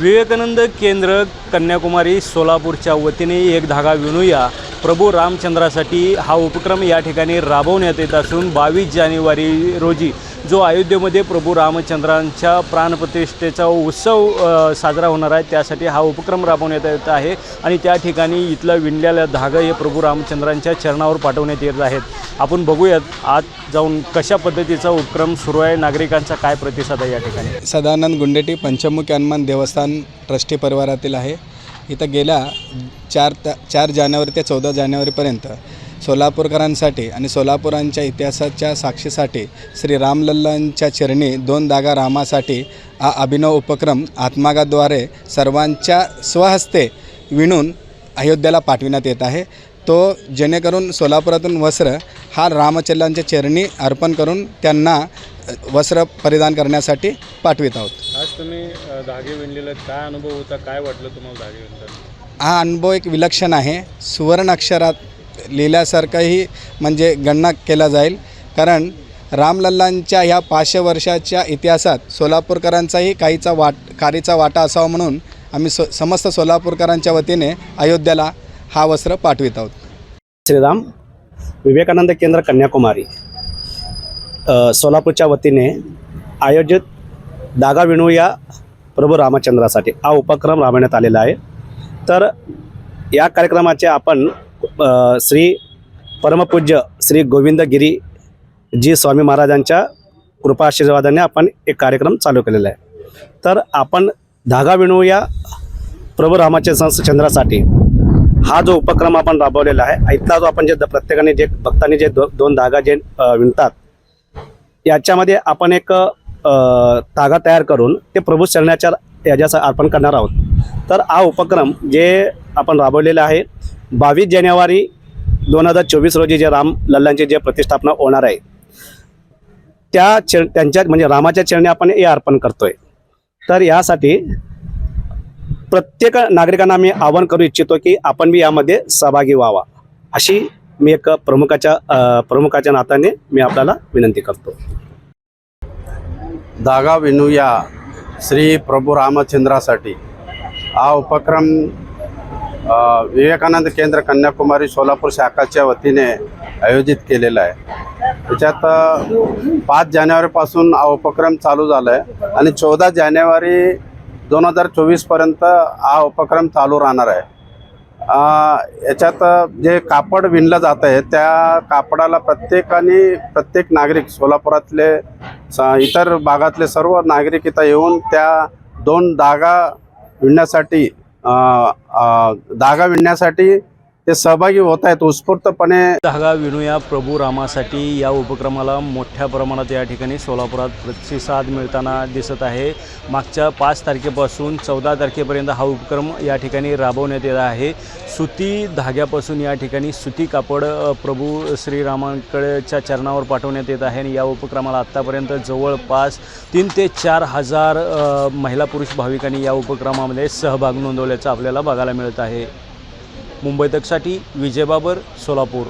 विवेकानंद केंद्र कन्याकुमारी सोलापूरच्या वतीने एक धागा विणूया. प्रभू रामचंद्रासाठी हा उपक्रम या ठिकाणी राबवण्यात येत असून बावीस जानेवारी रोजी जो अयोध्येमध्ये प्रभू रामचंद्रांच्या प्राणप्रतिष्ठेचा उत्सव साजरा होणार आहे त्यासाठी हा उपक्रम राबवण्यात येत आहे. आणि त्या ठिकाणी इथलं विणलेलं धागं हे प्रभू रामचंद्रांच्या चरणावर पाठवण्यात येत आहेत. आपण बघूयात आज जाऊन कशा पद्धतीचा उपक्रम सुरू आहे नागरिकांचा काय प्रतिसाद आहे या ठिकाणी? सदानंद गुंडेटी पंचमुखी हनुमान देवस्थान ट्रस्टी परिवारातील आहे. इथं गेल्या चार चार जानेवारी ते चौदा जानेवारीपर्यंत सोलापूरकरांसाठी आणि सोलापुरांच्या इतिहासाच्या साक्षीसाठी श्री रामलल्लांच्या चरणी दोन दागा रामासाठी हा अभिनव उपक्रम आत्मागाद्वारे सर्वांच्या स्वहस्ते विणून अयोध्येला पाठविण्यात येत आहे. तो जेणेकरून सोलापुरातून वस्त्र हा रामचल्लांच्या चरणी अर्पण करून त्यांना वस्त्र परिधान करण्यासाठी पाठवित आहोत. आज तुम्ही धागे विणलेलं काय अनुभव होता? काय वाटलं तुम्हाला धागे विणताना? हा अनुभव एक विलक्षण आहे. सुवर्ण अक्षरात लिहिल्यासारखंही म्हणजे गणना केला जाईल. कारण रामलल्लांच्या ह्या पाचशे वर्षाच्या इतिहासात सोलापूरकरांचाही काहीचा वाट कारीचा वाटा असावा म्हणून आम्ही सो समस्त सोलापूरकरांच्या वतीने अयोध्येला हा वस्त्र पाठवित आहोत. श्रीराम विवेकानंद केंद्र कन्याकुमारी. सोलापूरच्या वतीने आयोजित दागा विणू या प्रभू रामचंद्रासाठी हा उपक्रम राबवण्यात आलेला आहे. तर या कार्यक्रमाचे आपण श्री परमपूज्य श्री गोविंद गिरी जी स्वामी महाराजांच्या कृपा आशीर्वादाने आपण एक कार्यक्रम चालू केलेला आहे. तर आपण धागा विणू या प्रभू संस चंद्रासाठी. हा जो उपक्रम आपण राबवलेला आहे इथला जो आपण जे द- प्रत्येकाने जे भक्तांनी जे दो, दोन धागा जे विणतात याच्यामध्ये आपण एक धागा तयार करून ते प्रभू चरणाच्या याच्याचं अर्पण करणार आहोत. तर हा उपक्रम जे आपण राबवलेला आहे बावीस जानेवारी दोन हजार चोवीस रोजी जे राम लल्लांची जे प्रतिष्ठापना होणार आहे त्या चर त्यांच्या म्हणजे रामाच्या चरणी आपण हे अर्पण करतोय. तर यासाठी प्रत्येक नागरिकांना मी आवाहन करू इच्छितो की आपण बी यामध्ये सहभागी व्हावा. अशी मी एक प्रमुखाच्या प्रमुखाच्या नात्याने मी आपल्याला विनंती करतो. धागा विणूया श्री प्रभू रामचंद्रासाठी. हा उपक्रम विवेकानंद केंद्र कन्याकुमारी सोलापूर शाखाच्या वतीने आयोजित केलेलं आहे. त्याच्यात पाच जानेवारीपासून हा उपक्रम चालू झाला आहे आणि चौदा जानेवारी दोन हजार चोवीसपर्यंत हा उपक्रम चालू राहणार आहे. याच्यात जे कापड विणलं जात आहे त्या कापडाला प्रत्येकाने प्रत्येक नागरिक सोलापुरातले स- इतर भागातले सर्व नागरिक इथं येऊन त्या दोन धागा विणण्यासाठी धागा विणण्यासाठी ते सहभागी होत आहेत. उत्स्फूर्तपणे धागा विणूया प्रभू रामासाठी या उपक्रमाला मोठ्या प्रमाणात या ठिकाणी सोलापुरात प्रतिसाद मिळताना दिसत आहे. मागच्या पाच तारखेपासून चौदा तारखेपर्यंत हा उपक्रम या ठिकाणी राबवण्यात येत आहे. सुती धाग्यापासून या ठिकाणी सुती कापड प्रभू श्रीरामांकडेच्या चरणावर पाठवण्यात येत आहे आणि या उपक्रमाला आत्तापर्यंत जवळपास तीन ते चार हजार महिला पुरुष भाविकांनी या उपक्रमामध्ये सहभाग नोंदवल्याचं आपल्याला बघायला मिळत आहे. मुंबई तकसाठी विजय बाबर सोलापूर.